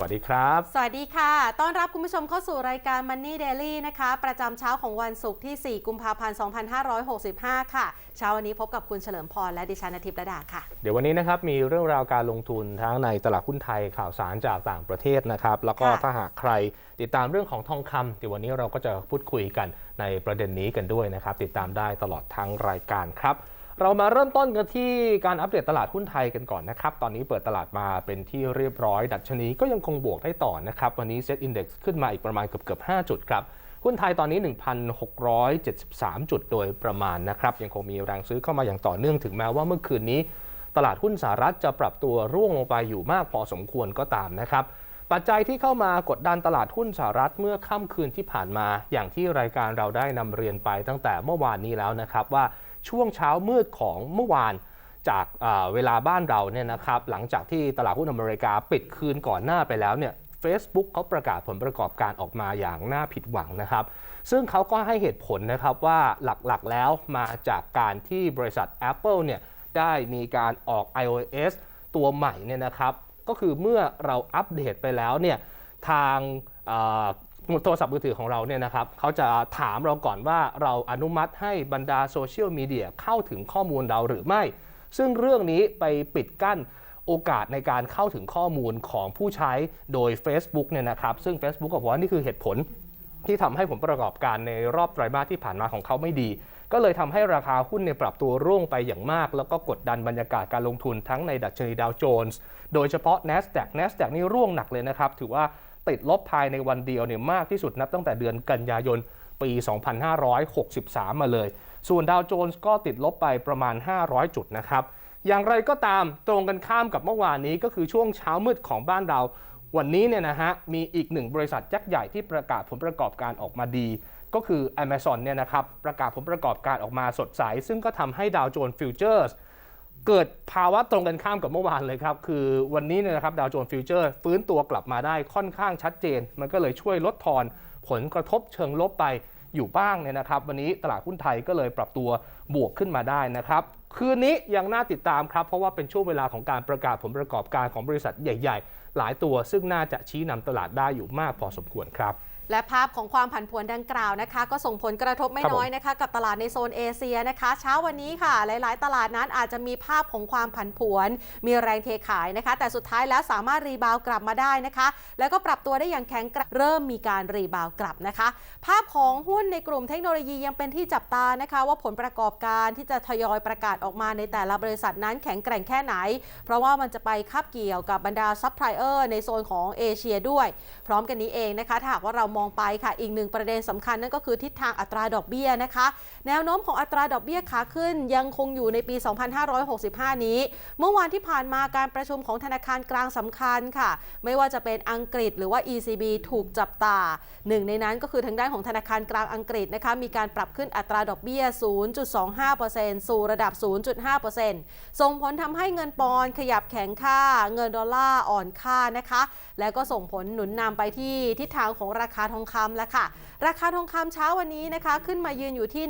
วัสดีครับ สวัสดีค่ะ ต้อนรับคุณผู้ชมเข้าสู่รายการ Money Daily นะคะ ประจำเช้าของวันศุกร์ที่ 4 กุมภาพันธ์ 2565 ค่ะ เช้าวันนี้พบกับคุณเฉลิมพรและดิฉันอาทิตย์ระดาค่ะ เดี๋ยววันนี้นะครับ มีเรื่องราวการลงทุนทั้งในตลาดหุ้นไทยข่าวสารจากต่างประเทศนะครับ แล้วก็ค่ะถ้าหากใครติดตามเรื่องของทองคำเดี๋ยววันนี้เราก็จะพูดคุยกันในประเด็นนี้กันด้วยนะครับ ติดตามได้ตลอดทั้งรายการครับ เรามาเริ่มต้นกันที่การอัปเดตตลาดหุ้นไทยกันก่อนนะครับ ตอนนี้เปิดตลาดมาเป็นที่เรียบร้อย ดัชนีก็ยังคงบวกได้ต่อนะครับ วันนี้ Set Index ขึ้นมาอีกประมาณเกือบเกือบ5จุดครับ หุ้นไทยตอนนี้ 1,673 จุดโดยประมาณนะครับ ยังคงมีแรงซื้อเข้ามาอย่างต่อเนื่องถึงแม้ว่าเมื่อคืนนี้ ตลาดหุ้นสหรัฐจะปรับตัวร่วงลงไปอยู่มากพอสมควรก็ตามนะครับ ปัจจัยที่เข้ามากดดันตลาดหุ้นสหรัฐเมื่อค่ำคืนที่ผ่านมา อย่างที่รายการเราได้นำเรียนไปตั้งแต่เมื่อวานนี้แล้วนะครับว่า ช่วงเช้ามืดของเมื่อวานจากเวลาบ้านเราเนี่ยนะครับหลังจากที่ตลาดหุ้นอเมริกาปิดคืนก่อนหน้าไปแล้วเนี่ย Facebook เขาประกาศผลประกอบการออกมาอย่างน่าผิดหวังนะครับ ซึ่งเขาก็ให้เหตุผลนะครับว่าหลักๆแล้วมาจากการที่บริษัท Apple เนี่ยได้มีการออก iOS ตัวใหม่เนี่ยนะครับ ก็คือเมื่อเราอัปเดตไปแล้วเนี่ยทาง โทรศัพท์มือถือของเราเนี่ยนะครับเขาจะถามเราก่อนว่าเราอนุมัติให้บรรดาโซเชียลมีเดียเข้าถึงข้อมูลเราหรือไม่ ซึ่งเรื่องนี้ไปปิดกั้นโอกาสในการเข้าถึงข้อมูลของผู้ใช้โดย Facebook เนี่ยนะครับ ซึ่ง Facebook ก็บอกว่านี่คือเหตุผลที่ทำให้ผลประกอบการในรอบไตรมาสที่ผ่านมาของเขาไม่ดี ก็เลยทำให้ราคาหุ้นเนี่ยปรับตัวร่วงไปอย่างมาก แล้วก็กดดันบรรยากาศการลงทุนทั้งในดัชนีดาวโจนส์โดยเฉพาะ NASDAQ NASDAQ นี่ร่วงหนักเลยนะครับ ถือว่า ติดลบภายในวันเดียวเนี่ยมากที่สุดนับตั้งแต่เดือนกันยายนปี 2563 มาเลย ส่วนดาวโจนส์ก็ติดลบไปประมาณ 500 จุดนะครับ อย่างไรก็ตามตรงกันข้ามกับเมื่อวานนี้ก็คือช่วงเช้ามืดของบ้านเรา วันนี้เนี่ยนะฮะมีอีกหนึ่งบริษัทยักษ์ใหญ่ที่ประกาศผลประกอบการออกมาดี ก็คือ Amazon เนี่ยนะครับประกาศผลประกอบการออกมาสดใส ซึ่งก็ทำให้ดาวโจนส์ฟิวเจอร์ส เกิดภาวะตรงกันข้ามกับเมื่อวานเลยครับ คือวันนี้เนี่ยนะครับดาวโจนส์ฟิวเจอร์ฟื้นตัวกลับมาได้ค่อนข้างชัดเจน มันก็เลยช่วยลดทอนผลกระทบเชิงลบไปอยู่บ้างเนี่ยนะครับ วันนี้ตลาดหุ้นไทยก็เลยปรับตัวบวกขึ้นมาได้นะครับคืนนี้ยังน่าติดตามครับ เพราะว่าเป็นช่วงเวลาของการประกาศผลประกอบการของบริษัทใหญ่ ๆ หลายตัวซึ่งน่าจะชี้นำตลาดได้อยู่มากพอสมควรครับ และภาพของความผันผวนดังกล่าวนะคะ ก็ส่งผลกระทบไม่น้อยนะคะ กับตลาดในโซนเอเชียนะคะ เช้าวันนี้ค่ะ หลาย ๆ ตลาดนั้นอาจจะมีภาพของความผันผวน มีแรงเทขายนะคะ แต่สุดท้ายแล้วสามารถรีบาวกลับมาได้นะคะ แล้วก็ปรับตัวได้อย่างแข็งกร่งเริ่มมีการรีบาวกลับนะคะ ภาพของหุ้นในกลุ่มเทคโนโลยียังเป็นที่จับตานะคะ ว่าผลประกอบการที่จะทยอยประกาศออกมาในแต่ละบริษัทนั้นแข็งแกร่งแค่ไหน เพราะว่ามันจะไปคาบเกี่ยวกับบรรดาซัพพลายเออร์ในโซนของเอเชียด้วย พร้อมกันนี้เองนะคะถ้าหากว่าเรามองไปค่ะ อีกหนึ่งประเด็นสำคัญนั่นก็คือทิศทางอัตราดอกเบี้ยนะคะแนวโน้มของอัตราดอกเบี้ยขาขึ้นยังคงอยู่ในปี 2565 นี้ เมื่อวานที่ผ่านมาการประชุมของธนาคารกลางสำคัญค่ะ ไม่ว่าจะเป็นอังกฤษหรือว่า ECB ถูกจับตาหนึ่งในนั้นก็คือทางด้านของธนาคารกลางอังกฤษนะคะมีการปรับขึ้นอัตราดอกเบี้ย 0.25%สู่ระดับ 0.5%ส่งผลทำให้เงินปอนด์ขยับแข็งค่า เงินดอลลาร์อ่อนค่านะคะ แล้วก็ส่งผลหนุนนำไปที่ทิศทางของราคาทองคำแล้วค่ะ ราคาทองคำเช้าวันนี้นะคะ ขึ้นมายืนอยู่ที่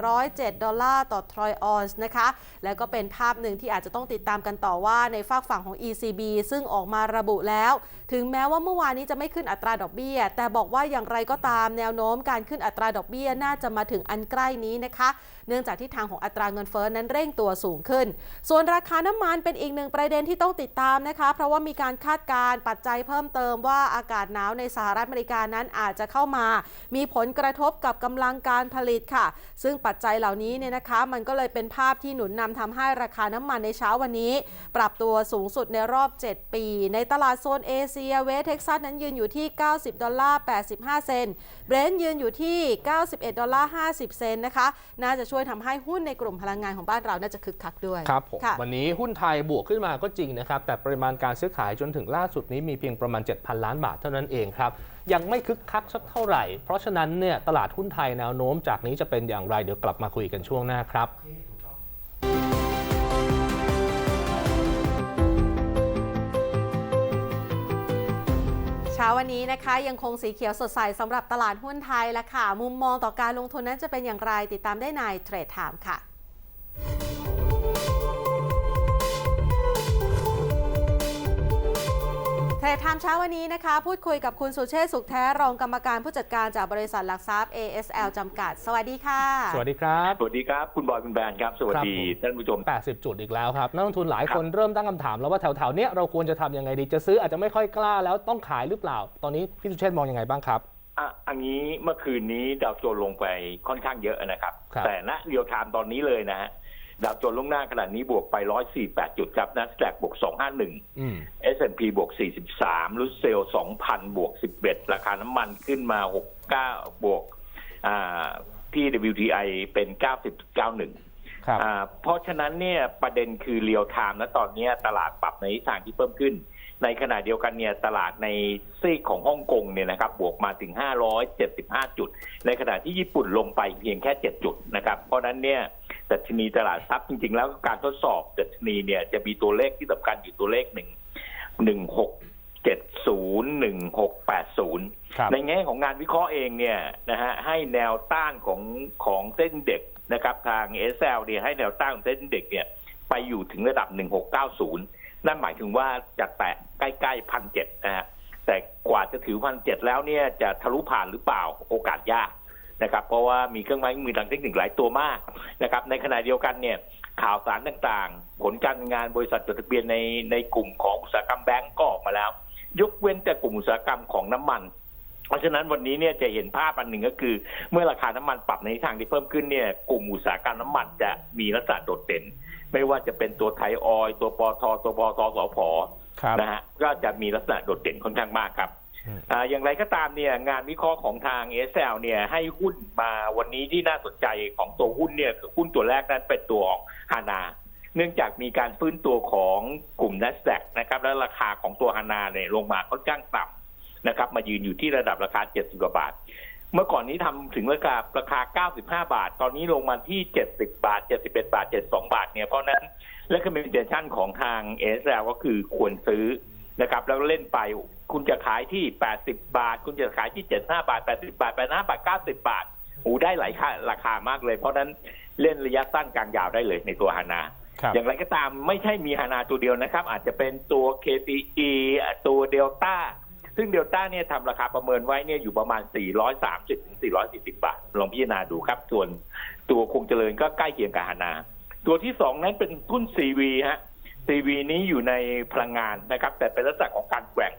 1,807 ดอลลาร์ต่อทรอยออนซ์นะคะ แล้วก็เป็นภาพหนึ่งที่อาจจะต้องติดตามกันต่อว่าในฝากฝั่งของ ECB ซึ่งออกมาระบุแล้ว ถึงแม้ว่าเมื่อวานนี้จะไม่ขึ้นอัตราดอกเบี้ย แต่บอกว่าอย่างไรก็ตามแนวโน้มการขึ้นอัตราดอกเบี้ยน่าจะมาถึงอันใกล้นี้นะคะ เนื่องจากทิศทางของอัตราเงินเฟ้อนั้นเร่งตัวสูงขึ้น ส่วนราคาน้ำมันเป็นอีกหนึ่งประเด็นที่ต้องติดตามนะคะ เพราะว่ามีการคาดการณ์ปัจจัยเพิ่มเติมว่าอากาศหนาวในสหรัฐอเมริกานั้นอาจจะเข้ามา มีผลกระทบกับกำลังการผลิตค่ะ ซึ่งปัจจัยเหล่านี้เนี่ยนะคะ มันก็เลยเป็นภาพที่หนุนนำทำให้ราคาน้ำมันในเช้าวันนี้ ปรับตัวสูงสุดในรอบ 7 ปี ในตลาดโซนเอเชียเวสเท็กซัสนั้นยืนอยู่ที่ 90 ดอลลาร์ 85 เซนเบรนท์ยืนอยู่ที่ 91 ดอลลาร์ 50 เซนนะคะ น่าจะช่วยทำให้หุ้นในกลุ่มพลังงานของบ้านเราน่าจะคึกคักด้วยครับผมค่ะวันนี้หุ้นไทยบวกขึ้นมาก็จริงนะครับ แต่ปริมาณการซื้อขายจนถึงล่าสุดนี้มีเพียงประมาณ 7,000 ล้านบาทเท่านั้นเองครับยังไม่คึกคักสักเท่าไหร่ เพราะฉะนั้นเนี่ยตลาดหุ้นไทยแนวโน้มจากนี้จะเป็นอย่างไรเดี๋ยวกลับมาคุยกันช่วงหน้าครับ ช้าวันนี้นะคะยังคงสีเขียวสดใสสำหรับตลาดหุ้นไทยและค่ะ มุมมองต่อการลงทุนนั้นจะเป็นอย่างไรติดตามได้ในเทรดไทม์ค่ะ เททนายไทม์เช้าวันนี้นะคะ พูดคุยกับคุณสุเชษฐ์สุขแท้รองกรรมการผู้จัดการจากบริษัทหลักทรัพย์ ASL จำกัด สวัสดีค่ะ สวัสดีครับ สวัสดีครับ คุณบอยคุณแบนครับ สวัสดีครับผมท่านผู้ชม 80 จุดอีกแล้วครับ นักลงทุนหลายครับคนเริ่มตั้งคำถามแล้วว่าแถวๆเนี้ยเราควรจะทำยังไงดีจะซื้ออาจจะไม่ค่อยกล้าแล้วต้องขายหรือเปล่า ตอนนี้พี่สุเชษฐ์มองยังไงบ้างครับอะอันนี้เมื่อคืนนี้ดาวโจนส์ลงไปค่อนข้างเยอะนะครับครับแต่ณเรียวไทม์ตอนนี้เลยนะฮะ ดาวโจนส์ลงหน้าขนาดนี้บวกไป 148 จุดครับนัสแดกบวก 251อืม S&P บวก 43รุสเซล2,000 บวก 11 ราคาน้ำมันขึ้นมา 69 บวกอ่าที่ WTI เป็น 90.91ครับอ่าเพราะฉะนั้นเนี่ยประเด็นคือเรียลไทม์นะตอนเนี้ยตลาดปรับในทิศทางที่เพิ่มขึ้น ในขณะเดียวกันเนี่ยตลาดในซีกของฮ่องกงเนี่ยนะครับบวกมาถึง 575 จุด ในขณะที่ญี่ปุ่นลงไปเพียงแค่ 7 จุดนะครับ เพราะฉะนั้นเนี่ย ดัชนีตลาดทรัพย์จริง ๆ แล้วการทดสอบดัชนีเนี่ยจะมีตัวเลขที่สำคัญอยู่ตัวเลขหนึ่งหนึ่งหกเจ็ดศูนย์หนึ่งหกแปดศูนย์ในแง่ของงานวิเคราะห์เองเนี่ยนะฮะให้แนวต้านของของเส้นเด็กนะครับทางเอสเเนี่ยให้แนวต้านของเส้นเด็กเนี่ยไปอยู่ถึงระดับ 1690 นั่นหมายถึงว่าจะแตะใกล้ๆพันเจ็ดนะฮะแต่กว่าจะถือพันเจ็ดแล้วเนี่ยจะทะลุผ่านหรือเปล่าโอกาสยาก นะครับเพราะว่ามีเครื่องไม้เครื่องมือทางเทคนิคหลายตัวมากนะครับในขณะเดียวกันเนี่ยข่าวสารต่างๆ ผลการงานบริษัทจดทะเบียนในในกลุ่มของอุตสาหกรรมแบงก์ก็ออกมาแล้ว ยกเว้นแต่กลุ่มอุตสาหกรรมของน้ำมัน เพราะฉะนั้นวันนี้เนี่ยจะเห็นภาพอันหนึ่งก็คือ เมื่อราคาน้ำมันปรับในทิศทางที่เพิ่มขึ้นเนี่ยกลุ่มอุตสาหกรรมน้ำมันจะมีลักษณะโดดเด่น ไม่ว่าจะเป็นตัวไทยออยล์ตัวปอทตัวปอทสพครับนะฮะก็จะมีลักษณะโดดเด่นค่อนข้างมากครับ อย่างไรก็ตามเนี่ยงานวิเคราะห์ของทางเอสเนี่ยให้หุ้นมาวันนี้ที่น่าสนใจของตัวหุ้นเนี่ยคือหุ้นตัวแรกนั้นเป็นตัวของฮานา เนื่องจากมีการฟื้นตัวของกลุ่ม n a s d a q นะครับและราคาของตัวฮานาเนี่ยลงมาค่อนข้างต่ำนะครับมายืนอยู่ที่ระดับราคา 70กว่าบาท เมื่อก่อนนี้ทำถึงราคาราคา 95 บาท ตอนนี้ลงมาที่ 70 บาท 71 บาท 72 บาทเนี่ยเพราะนั้น recommendation ของทางเอสก็คือควรซื้อนะครับแล้วเล่นไปคุณจะขายที่ 80 บาท คุณจะขายที่ 75 บาท 80 บาท85บาท 90 บาทโอ้ได้หลายค่าราคามากเลย เพราะฉะนั้นเล่นระยะสั้นกลางยาวได้เลยในตัวฮานาครับอย่างไรก็ตามไม่ใช่มีฮานาตัวเดียวนะครับ อาจจะเป็นตัว KCE ตัวเดลต้าซึ่งเดลต้าเนี่ยทำราคาประเมินไว้เนี่ยอยู่ประมาณ 430ถึง440 บาท ลองพิจารณาดูครับ ส่วนตัวคงเจริญก็ใกล้เคียงกับฮานา ตัวที่สองนั้นเป็นหุ้น CV ฮะ CV นี้อยู่ในพลังงานนะครับ แต่เป็นลักษณะของการแกว่ง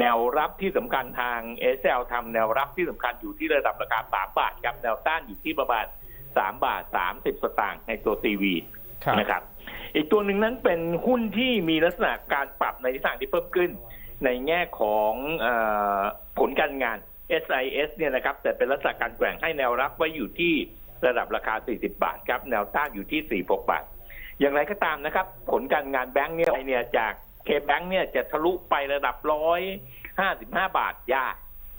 แนวรับที่สำคัญทาง SL ทำแนวรับที่สำคัญอยู่ที่ระดับราคา3บาทครับแนวต้านอยู่ที่ประมาณ3บาท30สตางค์ในตัว CV ครับนะครับ อีกตัวหนึ่งนั้นเป็นหุ้นที่มีลักษณะการปรับในทิศทางที่เพิ่มขึ้น ในแง่ของเออผลการงาน SIS เนี่ยนะครับ แต่เป็นลักษณะการแกว่งให้แนวรับไว้อยู่ที่ระดับราคา 40 บาทครับ แนวต้านอยู่ที่ 46 บาท อย่างไรก็ตามนะครับ ผลการงานแบงค์เนี่ยเนี่ยจาก เคแบงค์เนี่ยจะทะลุไประดับร้อยห้าสิบห้าบาทยาก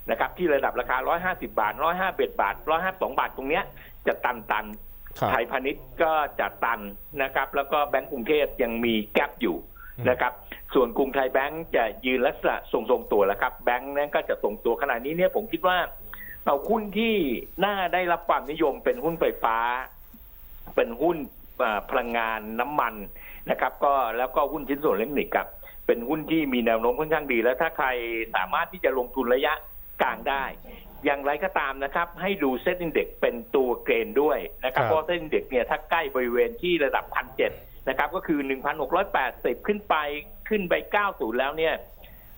นะครับ ที่ระดับราคาร้อยห้าสิบาทร้อยห้าเบ็ดบาทร้อยห้าสองบาทตรงเนี้ยจะตันตันๆครับไทยพาณิชย์ก็จะตันนะครับ แล้วก็แบงก์กรุงเทพยังมีแกลบอยู่อืมนะครับ ส่วนกรุงไทยแบงก์จะยืนลักษณะทรงๆตัวแล้วครับ แบงก์นั้นก็จะทรงตัวขณะนี้เนี่ยผมคิดว่าเอาหุ้นที่น่าได้รับความนิยมเป็นหุ้นไฟฟ้า เป็นหุ้นเอ่อพลังงานน้ำมัน นะครับ ก็แล้วก็หุ้นชิ้นส่วนอิเล็กทรอนิกส์ครับ เป็นหุ้นที่มีแนวโน้มค่อนข้างดี แล้วถ้าใครสามารถที่จะลงทุนระยะกลางได้ อย่างไรก็ตามนะครับ ให้ดูเซ็ตอินเด็กเป็นตัวเกรนด้วยนะครับครับเพราะเซ็ตอินเด็กเนี่ยถ้าใกล้บริเวณที่ระดับพันเจ็ดนะครับ ก็คือ1,680ขึ้นไปขึ้นไป90แล้วเนี่ย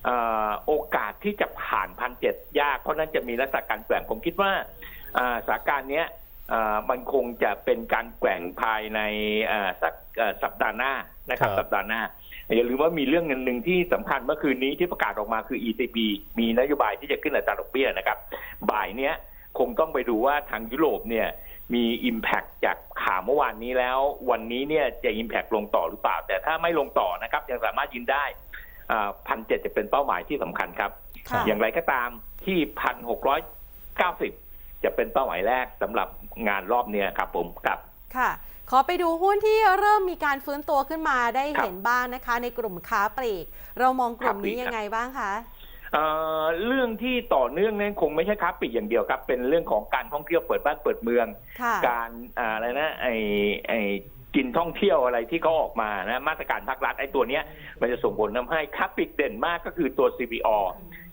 เอ่อโอกาสที่จะผ่านพันเจ็ดยาก เพราะนั้นจะมีลักษณะการแกว่งผมคิดว่าอ่าสถานการณ์เนี้ยเอ่อ มันคงจะเป็นการแกว่งภายในเอ่อสักเอ่อสัปดาห์หน้านะครับครับ สัปดาห์หน้าอย่าลืมว่ามีเรื่องหนึ่งที่สำคัญเมื่อคืนนี้ที่ประกาศออกมาคือ ECB มีนโยบายที่จะขึ้นอัตราดอกเบี้ยนะครับ บ่ายเนี้ยคงต้องไปดูว่าทางยุโรปเนี่ยมี Impact จากข่าวเมื่อวานนี้แล้ว วันนี้เนี่ยจะ Impact ลงต่อหรือเปล่า แต่ถ้าไม่ลงต่อนะครับยังสามารถยืนได้พันเจ็ดจะเป็นเป้าหมายที่สำคัญครับค่ะอย่างไรก็ตามที่พันหกร้อยเก้าสิบ จะเป็นเป้าหมายแรกสำหรับงานรอบเนี้ยครับผมครับ ค่ะ ขอไปดูหุ้นที่เริ่มมีการฟื้นตัวขึ้นมาได้ครับเห็นบ้างนะคะ ในกลุ่มค้าปลีก เรามองกลุ่มนี้ค้าปลีกยังไงบ้างคะเอ่อเรื่องที่ต่อเนื่องนั้นคงไม่ใช่ค้าปลีกอย่างเดียวครับ เป็นเรื่องของการท่องเที่ยวเปิดบ้านเปิดเมืองค่ะการอ่าอะไรนะไอไอ กินท่องเที่ยวอะไรที่เขาออกมานะมาตรการภาครัฐไอ้ตัวเนี้ยมันจะส่งผลทำให้ค่าปิดเด่นมากก็คือตัว CPO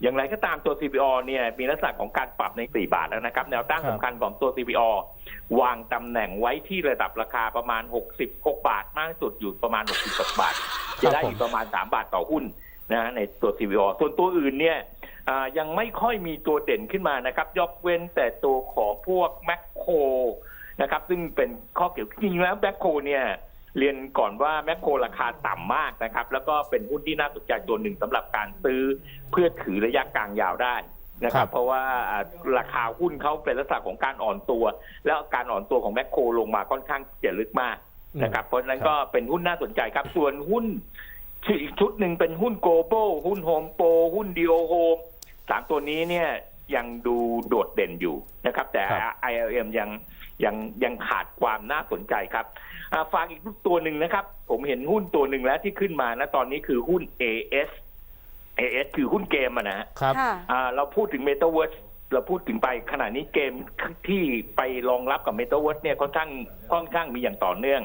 อย่างไรก็ตามตัว CPO เนี่ยมีลักษณะของการปรับใน 4 บาทแล้วนะครับ แนวตั้งครับสำคัญของตัว CPO วางตำแหน่งไว้ที่ระดับราคาประมาณ 66 บาท มากที่สุดอยู่ประมาณ 66 บาท จะได้อยู่ประมาณ 3 บาทต่อหุ้นนะฮะในตัว CPO ส่วนตัวอื่นเนี่ยอ่ายังไม่ค่อยมีตัวเด่นขึ้นมานะครับ ยกเว้นแต่ตัวของพวกแมคโคร นะครับ ซึ่งเป็นข้อเกี่ยวจริงๆแล้วแมคโครเนี่ยเรียนก่อนว่าแมคโครราคาต่ำมากนะครับ แล้วก็เป็นหุ้นที่น่าสนใจตัวหนึ่งสำหรับการซื้อเพื่อถือระยะกลางยาวได้นะคครัรับบเพราะว่าอ่าราคาหุ้นเขาเป็นลักษณะของการอ่อนตัว แล้วการอ่อนตัวของแมคโครลงมาค่อนข้างจะลึกมากนะครับ เพราะฉะนั้นก็เป็นหุ้นน่าสนใจครับ ส่วนหุ้นอีกชุดหนึ่งเป็นหุ้นโกลบอลหุ้นโฮมโปรหุ้นดีโอโฮมสามตัวนี้เนี่ยยังดูโดดเด่นอยู่นะครับ แต่ครับ ILM ยัง ยังยังขาดความน่าสนใจครับอ่าฝากอีกตัวหนึ่งนะครับ ผมเห็นหุ้นตัวหนึ่งแล้วที่ขึ้นมานะตอนนี้คือหุ้น AS AS คือหุ้นเกมอะนะฮะครับค่ะอ่าเราพูดถึง Metaverse เราพูดถึงไปขณะนี้เกมที่ไปรองรับกับ Metaverse เนี่ยค่อนข้างค่อนข้างมีอย่างต่อเนื่อง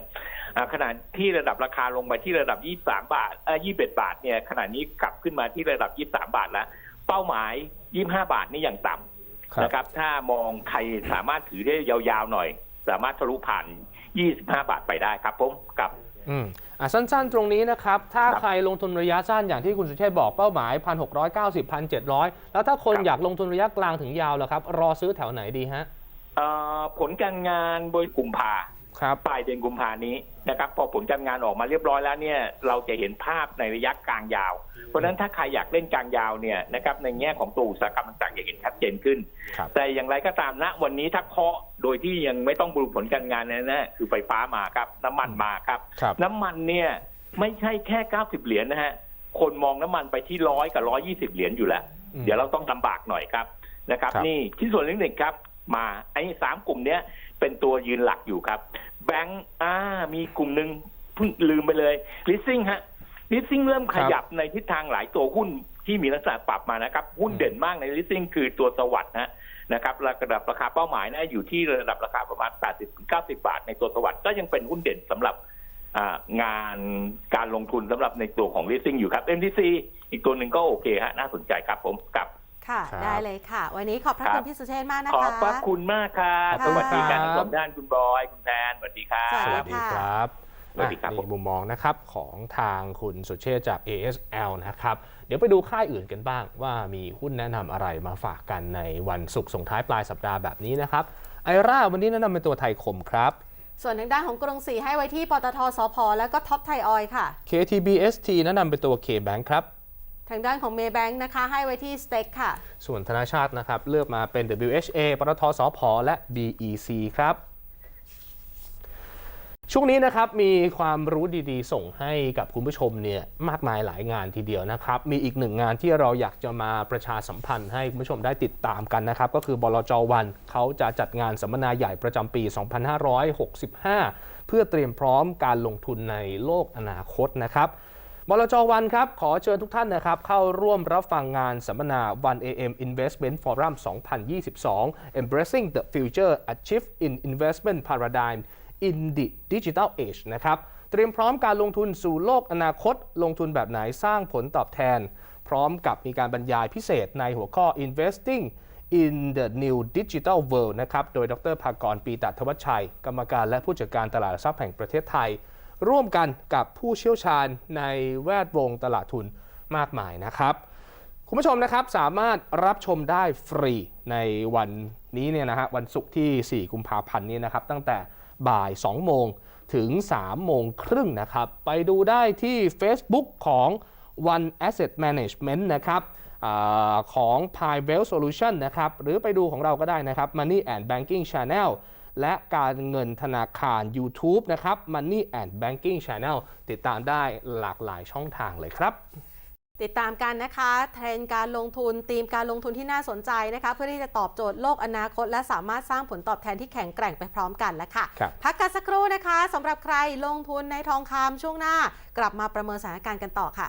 อ่าขณะที่ระดับราคาลงไปที่ระดับ 23 บาทเอ่อ21 บาทเนี่ยขณะนี้กลับขึ้นมาที่ระดับ 23 บาทแล้ว เป้าหมาย 25 บาทนี่อย่างต่ำครับ นะครับ ถ้ามองใครสามารถถือได้ยาวๆหน่อย สามารถทะลุผ่าน 25 บาทไปได้ครับผมกับอืมอะสั้นๆ ตรงนี้นะครับ ถ้าครับใครลงทุนระยะสั้นอย่างที่คุณสุเชษฐ์บอกเป้าหมาย 1,690 1,700 แล้วถ้าคนครับอยากลงทุนระยะกลางถึงยาวแล้วครับ รอซื้อแถวไหนดีฮะ เอ่อผลการงานโดยกุมภา ครับปลายเดือนกุมภานี้นะครับ พอผลการงานออกมาเรียบร้อยแล้วเนี่ยเราจะเห็นภาพในระยะกลางยาว เพราะฉะนั้นถ้าใครอยากเล่นกลางยาวเนี่ยนะครับในแง่ของตัวอุตสาหกรรมต่างๆจะเห็นชัดเจนขึ้นครับแต่อย่างไรก็ตามณวันนี้ถ้าเคาะโดยที่ยังไม่ต้องบรูผลการงานนะนะคือไฟฟ้ามาครับ น้ำมันมาครับครับน้ำมันเนี่ยไม่ใช่แค่90เหรียญนะฮะคนมองน้ำมันไปที่ร้อยกับร้อยี่สิบเหรียญอยู่แล้วอืมเดี๋ยวเราต้องลำบากหน่อยครับนะครับครับ นี่ที่ส่วนเรื่องหนึ่งครับ มาไอ้สามกลุ่มเนี้ยเป็นตัวยืนหลักอยู่ครับ แบงก์อ่า มีกลุ่มหนึ่งเพิ่งลืมไปเลยลิสซิ่งฮะลิสซิ่งเริ่มขยับในทิศทางหลายตัวหุ้นที่มีลักษณะปรับมานะครับ หุ้นอืมเด่นมากในลิสซิ่งคือตัวสวัสด์นะนะครับระดับราคาเป้าหมายนะอยู่ที่ระดับราคาประมาณ 80-90 บาท ในตัวสวัสด์ก็ยังเป็นหุ้นเด่นสำหรับอ่างานการลงทุนสำหรับในตัวของ leasing อยู่ครับ MTC อีกตัวหนึ่งก็โอเคฮะน่าสนใจครับผมกับ ค่ะ ครับ ได้เลยค่ะ วันนี้ขอบพระครัคุบณพี่สุเชษฐ์มากนะขอคะบพระคุณมากครับขอบสคุณวัสดีครับครับทั้งสองท่านคุณบอยคุณแทนสวัสดีครับสสวัวัสสดีดีค่ะ ครับสวัสดีครับอะผม นี่มุมมองนะครับของทางคุณสุเชษฐ์จาก ASL นะครับ เดี๋ยวไปดูค่ายอื่นกันบ้าง ว่ามีหุ้นแนะนำอะไรมาฝากกันในวันศุกร์ส่งท้ายปลายสัปดาห์แบบนี้นะครับ ไอร่าวันนี้แนะนำเป็นตัวไทยคมครับ ส่วนทางด้านของกรุงศรีให้ไว้ที่ปตทสพแล้วก็ท็อปไทยออยล์ค่ะ KTBST แนะนำเป็นตัว KBank ครับ ทางด้านของเมย์แบงค์นะคะ ให้ไว้ที่สเต็กค่ะ ส่วนธนาชาตินะครับ เลือกมาเป็น WHA ปตทสพและ BEC ครับช่วงนี้นะครับมีความรู้ดีๆ ส่งให้กับคุณผู้ชมเนี่ยมากมายหลายงานทีเดียวนะครับ มีอีกหนึ่งงานที่เราอยากจะมาประชาสัมพันธ์ให้คุณผู้ชมได้ติดตามกันนะครับ ก็คือบลจวันเขาจะจัดงานสัมมนาใหญ่ประจำปี 2565 เพื่อเตรียมพร้อมการลงทุนในโลกอนาคตนะครับ บลจวันครับ ขอเชิญทุกท่านนะครับ เข้าร่วมรับฟังงานสัมมนา 1 AM Investment Forum 2022 Embracing the Future Achieve in Investment Paradigm in the Digital Age นะครับ เตรียมพร้อมการลงทุนสู่โลกอนาคต ลงทุนแบบไหนสร้างผลตอบแทน พร้อมกับมีการบรรยายพิเศษในหัวข้อ Investing in the New Digital World นะครับ โดยดรภากรปีตะทวัชชัย กรรมการและผู้จัดการตลาดทรัพย์แห่งประเทศไทย ร่วมกันกับผู้เชี่ยวชาญในแวดวงตลาดทุนมากมายนะครับคุณผู้ชมนะครับสามารถรับชมได้ฟรีในวันนี้เนี่ยนะฮะวันศุกร์ที่ 4 กุมภาพันธ์นี้นะครับ ตั้งแต่บ่าย 2 โมงถึง 3 โมงครึ่งนะครับ ไปดูได้ที่ Facebook ของ One Asset Management นะครับอของ p i w e l l Solution นะครับ หรือไปดูของเราก็ได้นะครับ Money and Banking Channel และการเงินธนาคาร YouTube นะครับ Money and Banking Channel ติดตามได้หลากหลายช่องทางเลยครับ ติดตามกันนะคะเทรนด์การลงทุนธีมการลงทุนที่น่าสนใจนะคะ เพื่อที่จะตอบโจทย์โลกอนาคต และสามารถสร้างผลตอบแทนที่แข็งแกร่งไปพร้อมกันแล้วค่ะ ครับ พักกันสักครู่นะคะสำหรับใครลงทุนในทองคำช่วงหน้ากลับมาประเมินสถานการณ์กันต่อค่ะ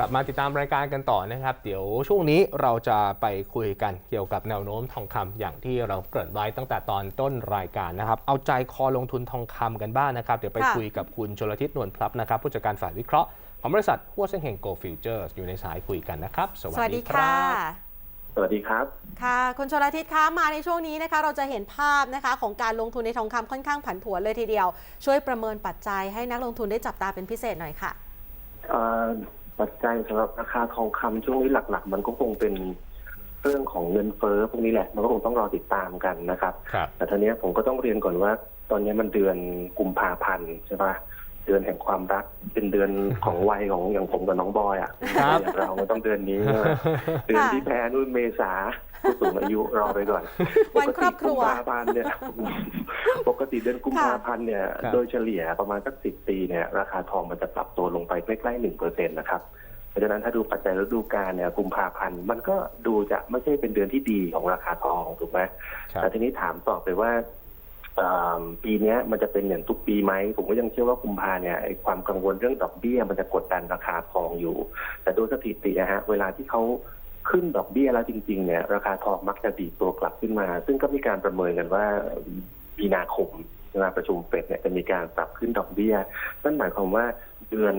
กลับมาติดตามรายการกันต่อนะครับ เดี๋ยวช่วงนี้เราจะไปคุยกันเกี่ยวกับแนวโน้มทองคำอย่างที่เราเกริ่นไว้ตั้งแต่ตอนต้นรายการนะครับ เอาใจคอลงทุนทองคำกันบ้างนะครับ เดี๋ยวไปค่ะคุยกับคุณชลทิศนวลพลับนะครับผู้จัดการฝ่ายวิเคราะห์ของบริษัทหัวเส้งเฮงโกฟิวเจอร์อยู่ในสายคุยกันนะครับ สวัสวัสสดีดีคค่ะรับสวัสดีครับ ค่ะคุณชลทิศคะมาในช่วงนี้นะคะ เราจะเห็นภาพนะคะของการลงทุนในทองคำค่อนข้างผันผวนเลยทีเดียว ช่วยประเมินปัจจัยให้นักลงทุนได้จับตาเป็นพิเศษหน่อยค่ะเอ่อ ปัจจัยสำหรับราคาทองคำช่วงนี้หลัก ๆ มันก็คงเป็นเรื่องของเงินเฟ้อพวกนี้แหละ มันก็คงต้องรอติดตามกันนะครับครับ แต่ทีนี้ผมก็ต้องเรียนก่อนว่า ตอนนี้มันเดือนกุมภาพันธ์ใช่ปะเดือนแห่งความรัก เป็นเดือนของวัยของอย่างผมกับน้องบอยอะครับอย่างเรามันต้องเดือนนี้ใช่ไหมเดือนที่แพ้นู่นเมษา ผู้สูงอายุรอไปก่อนวันครอบครัวปกติกุมภาพันธ์เนี่ยปกติเดือนกุมภาพันธ์เนี่ยครับ โดยเฉลี่ยประมาณสักสิบปีเนี่ยราคาทองมันจะปรับตัวลงไปใกล้ๆหนึ่งเปอร์เซ็นต์นะครับเพราะฉะนั้นถ้าดูปัจจัยฤดูกาลเนี่ยกุมภาพันธ์มันก็ดูจะไม่ใช่เป็นเดือนที่ดีของราคาทองถูกไหม ครับ แต่ทีนี้ถามต่อไปว่าเอ่อปีเนี้ยมันจะเป็นอย่างทุกปีไหม ผมก็ยังเชื่อว่ากุมภาเนี่ยไอ้ความกังวลเรื่องดอกเบี้ยมันจะกดดันราคาทองอยู่ แต่โดยสถิตินะฮะ เวลาที่เขา ขึ้นดอกเบี้ยแล้วจริง ๆ เนี่ย ราคาทองมักจะดีดตัวกลับขึ้นมา ซึ่งก็มีการประเมินกันว่ามีนาคมเวลาประชุมเฟดเนี่ยจะมีการปรับขึ้นดอกเบี้ยนั่นหมายความว่าเดือน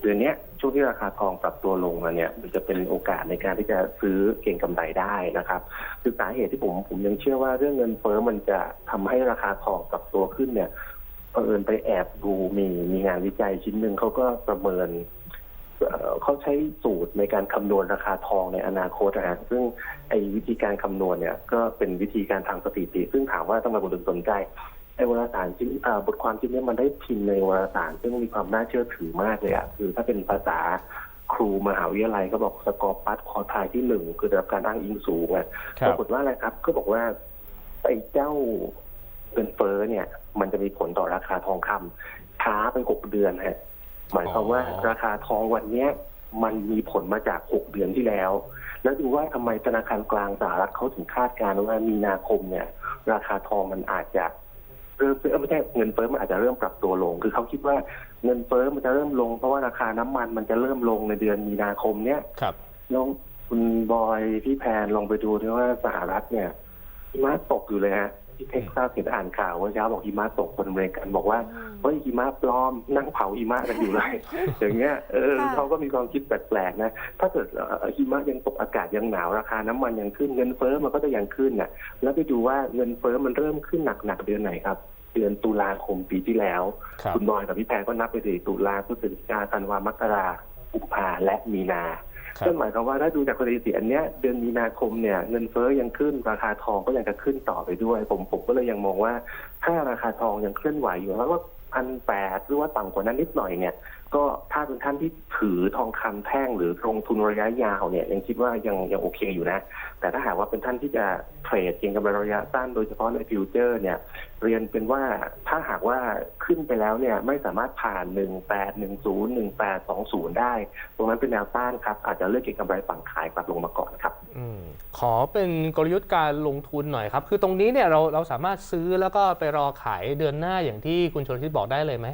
เดือนนี้ช่วงที่ราคาทองปรับตัวลงมาเนี่ยมันจะเป็นโอกาสในการที่จะซื้อเก็งกำไรได้นะครับคือสาเหตุที่ผมผมยังเชื่อว่าเรื่องเงินเฟ้อมันจะทำให้ราคาทองปรับตัวขึ้นเนี่ยเผอิญไปแอบดูมีมีงานวิจัยชิ้นหนึ่งเขาก็ประเมิน เอ่อเขาใช้สูตรในการคำนวณราคาทองในอนาคตนะฮะซึ่งไอ้วิธีการคำนวณเนี่ย ก็เป็นวิธีการทางสถิติ ซึ่งถามว่าทำไมผมถึงสนใจไอ้วารสารชิ้นอ่าบทความชิ้นเนี้มันได้พิมพ์ในวารสาร ซึ่งมีความน่าเชื่อถือมากเลยอะคือถ้าเป็นภาษาครูมหาวิทยาลัยก็บอกสกอร์ปัสคอทายที่หนึ่งคือได้รับการอ้างอิงสูงอะครัปบรากฏว่าอะไรครับ ก็บอกว่าไอ้เจ้าเงินเฟ้อเนี่ย มันจะมีผลต่อราคาทองคำช้าไปหกเดือนฮะ หมายความว่าอ๋อราคาทองวันเนี้ยมันมีผลมาจากหกเดือนที่แล้ว แล้วดูว่าทำไมธนาคารกลางสหรัฐเขาถึงคาดการณ์ว่ามีนาคมเนี่ย ราคาทองมันอาจจะเริ่มเอ้ยไม่ใช่เงินเฟ้อมันอาจจะเริ่มปรับตัวลง คือเขาคิดว่าเงินเฟ้อมันจะเริ่มลง เพราะว่าราคาน้ำมันมันจะเริ่มลงในเดือนมีนาคมเนี้ยครับลองคุณบอยพี่แพนลองไปดูด้วยว่าสหรัฐเนี่ยหิมะตกอยู่เลยฮะ ที่เท็กซัสเห็นอ่านข่าวว่าเช้าบอกหิมะตกคนอเมริกันบอกว่าอืมเฮ้ยหิมะปลอมนั่งเผาหิมะกันอยู่เลย อย่างเงี้ยเออค่ะเขาก็มีความคิดแปลกๆนะถ้าเกิดเอ่อหิมะยังตกอากาศยังหนาวราคาน้ำมันยังขึ้นเงินเฟ้อมันก็จะยังขึ้นน่ะ แล้วไปดูว่าเงินเฟ้อมันเริ่มขึ้นหนักๆเดือนไหนครับเดือนตุลาคมปีที่แล้วครับคุณบอยกับพี่แพนก็นับไปสิตุลาพฤศจิกาธันวามกรากุมภาและมีนา ก็หมายความว่าถ้าดูจากสถิติอันเนี้ยเดือนมีนาคมเนี่ยเงินเฟ้อยังขึ้นราคาทองก็ยังจะขึ้นต่อไปด้วย ผมผมก็เลยยังมองว่า ถ้าราคาทองยังเคลื่อนไหวอยู่แล้วว่าพันแปดหรือว่าต่ำกว่านั้นนิดหน่อยเนี่ย ก็ถ้าเป็นท่านที่ถือทองคำแท่งหรือลงทุนระยะยาวเนี่ยยังคิดว่ายังยังโอเคอยู่นะ แต่ถ้าหากว่าเป็นท่านที่จะเทรดเก็งกำไรระยะสั้นโดยเฉพาะในฟิวเจอร์เนี่ยเรียนเป็นว่าถ้าหากว่าขึ้นไปแล้วเนี่ยไม่สามารถผ่าน 1810 1820 ได้ ตรงนั้นเป็นแนวต้านครับ อาจจะเลือกเก็งกำไรฝั่งขายกลับลงมาก่อนครับอืขอเป็นกลยุทธ์การลงทุนหน่อยครับ คือตรงนี้เนี่ยเราเราสามารถซื้อแล้วก็ไปรอขายเดือนหน้าอย่างที่คุณชลทิศบอกได้เลยไหม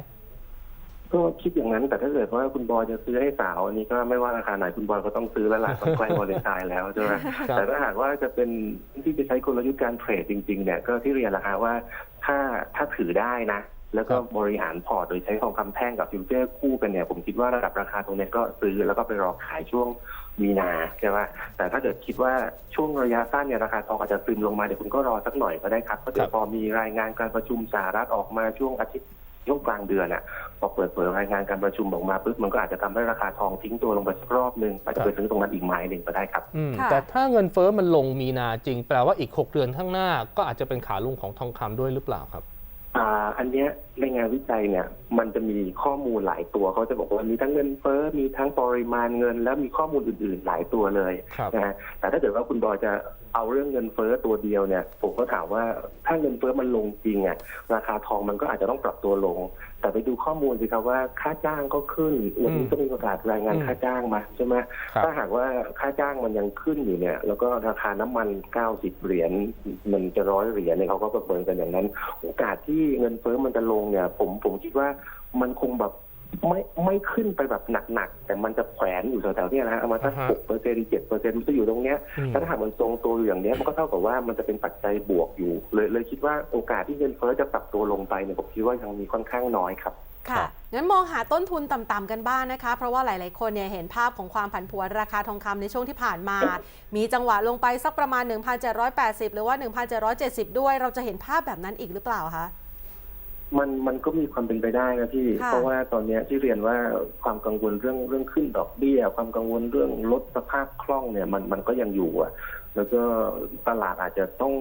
ก็คิดอย่างนั้น แต่ถ้าเกิดว่าคุณบอยจะซื้อให้สาวอันนี้ก็ไม่ว่าราคาไหนคุณบอยก็ต้องซื้อแล้วล่ะต้องใกล้วาเลนไทน์แล้วใช่ไหมครับแต่ถ้าหากว่าจะเป็นที่จะใช้กลยุทธ์การเทรดจริงๆเนี่ยก็ที่เรียนละฮะว่าถ้าถ้าถือได้นะ แล้วก็บริหารพอร์ตโดยใช้ทองคำแท่งกับฟิวเจอร์คู่กันเนี่ยผมคิดว่าระดับราคาตรงเนี้ยก็ซื้อแล้วก็ไปรอขายช่วงมีนาใช่ไหมแต่ถ้าเกิดคิดว่าช่วงระยะสั้นเนี่ยราคาทองอาจจะซึมลงมาเดี๋ยวคุณก็รอสักหน่อยก็ได้ครับเพราะเดี๋ยวพอมีรายงานการประชุมสหรัฐออกมาช่วงอาทิตย์ ช่วงกลางเดือนอะพอเปิดเผยรายงานการประชุมออกมาปุ๊บมันก็อาจจะทำให้ราคาทองทิ้งตัวลงไปสักรอบหนึ่งอาจจะไปซื้อตรงนั้นอีกไม้หนึ่งก็ได้ครับอืมค่ะแต่ถ้าเงินเฟ้อมันลงมีนาจริง แปลว่าอีก 6 เดือนข้างหน้า ก็อาจจะเป็นขาลงของทองคำด้วยหรือเปล่าครับอ่าอันเนี้ย ในงานวิจัยเนี่ย มันจะมีข้อมูลหลายตัวเขาจะบอกว่ามีทั้งเงินเฟ้อมีทั้งปริมาณเงิน แล้วมีข้อมูลอื่นๆหลายตัวเลยครับนะฮะแต่ถ้าเกิดว่าคุณบอยจะเอาเรื่องเงินเฟ้อตัวเดียวเนี่ย ผมก็ถามว่าถ้าเงินเฟ้อมันลงจริงอะราคาทองมันก็อาจจะต้องปรับตัวลง แต่ไปดูข้อมูลสิครับว่าค่าจ้างก็ขึ้นวันนี้ก็มีประกาศรายงานอืมค่าจ้างมาใช่ไหมครับถ้าหากว่าค่าจ้างมันยังขึ้นอยู่เนี่ย แล้วก็ราคาน้ำมัน90เหรียญมันจะร้อยเหรียญเนี่ยเขาก็ประเมินกันอย่างนั้น โอกาสที่เงินเฟ้อมันจะลงเนี่ยผมผมคิดว่ามันคงแบบไม่ไม่ขึ้นไปแบบหนักๆแต่มันจะแขวนอยู่แถวๆเนี้นะฮะเอามาสักอ่าฮะหกเปอร์เซ็นต์เจ็ดเปอร์เซ็นต์มันจะอยู่ตรงเนี้ยอืมแล้วถ้าหากมันทรงตัวอยู่อย่างเนี้ยมันก็เท่ากับว่ามันจะเป็นปัจจัยบวกอยู่ เลยเลยคิดว่าโอกาสที่เงินเฟ้อจะปรับตัวลงไปเนี่ยผมคิดว่ายังมีค่อนข้างน้อยครับครัค่ะบงั้นมองหาต้นทุนต่ำๆกันบ้างนะคะ เพราะว่าหลายๆคนเนี่ยเห็นภาพของความผันผวนราคาทองคำในช่วงที่ผ่านมา มีจังหวะลงไปสักประมาณ 1,780 หรือว่า 1,770 ด้วย เราจะเห็นภาพแบบนั้นอีกหรือเปล่าคะ มันมันก็มีความเป็นไปได้นะพี่ค่ะเพราะว่าตอนเนี้ยที่เรียนว่าความกังวลเรื่องเรื่องขึ้นดอกเบี้ย ความกังวลเรื่องลดสภาพคล่องเนี่ยมันมันก็ยังอยู่อะแล้วก็ตลาดอาจจะต้อง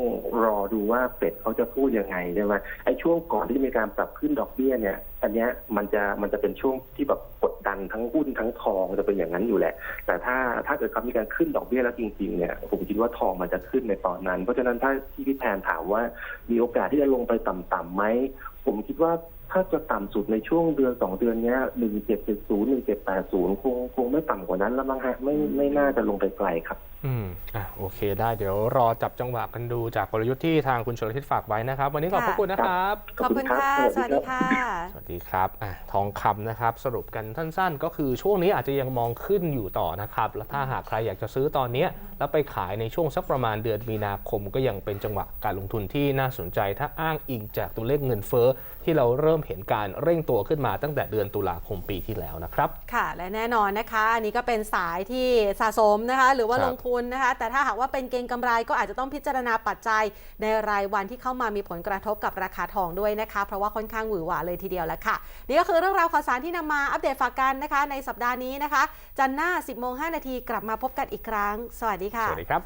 รอดูว่าเป็ดเขาจะพูดยังไงใช่ไหมไอ้ช่วงก่อนที่จะมีการปรับขึ้นดอกเบี้ยเนี่ยอันเนี้ยมันจะมันจะเป็นช่วงที่แบบกดดันทั้งหุ้นทั้งทองจะเป็นอย่างนั้นอยู่แหละ แต่ถ้าถ้าเกิดเขามีการขึ้นดอกเบี้ยแล้วจริงๆเนี่ยผมคิดว่าทองมันจะขึ้นในตอนนั้น เพราะฉะนั้นถ้าที่พี่แทนถามว่ามีโอกาสที่จะลงไปต่ำๆไหม ผมคิดว่าถ้าจะต่ำสุดในช่วงเดือนสองเดือนนี้หนึ่งเจ็ดเจ็ดศูนย์หนึ่งเจ็ดแปดศูนย์คงคงไม่ต่ำกว่านั้นแล้วมั้งฮะไม่ไม่น่าจะลงไปไกลครับ อืมอะโอเคได้เดี๋ยวรอจับจังหวะกันดูจากกลยุทธ์ที่ทางคุณชลทิศฝากไว้นะครับ วันนี้ขอบพระคุณนะครับ ขอบคุณค่ะ สวัสดีค่ะ สวัสดีครับอะทองคำนะครับ สรุปกันสั้นๆ ก็คือช่วงนี้อาจจะยังมองขึ้นอยู่ต่อนะครับ แล้วถ้าหากใครอยากจะซื้อตอนเนี้ยแล้วไปขายในช่วงสักประมาณเดือนมีนาคม ก็ยังเป็นจังหวะการลงทุนที่น่าสนใจ ถ้าอ้างอิงจากตัวเลขเงินเฟ้อที่เราเริ่มเห็นการเร่งตัวขึ้นมาตั้งแต่เดือนตุลาคมปีที่แล้วนะครับ ค่ะ และแน่นอนนะคะ อันนี้ก็เป็นสายที่สะสมนะคะ หรือว่าครับลงทุนนะคะ แต่ถ้าหากว่าเป็นเก็งกำไรก็อาจจะต้องพิจารณาปัจจัยในรายวันที่เข้ามามีผลกระทบกับราคาทองด้วยนะคะ เพราะว่าค่อนข้างหวือหวาเลยทีเดียวแล้วค่ะ นี่ก็คือเรื่องราวข่าวสารที่นำมาอัปเดตฝากกันนะคะ ในสัปดาห์นี้นะคะ จันทร์หน้า 10โมง5นาทีกลับมาพบกันอีกครั้ง สวัสดีค่ะ สวัสดีครับ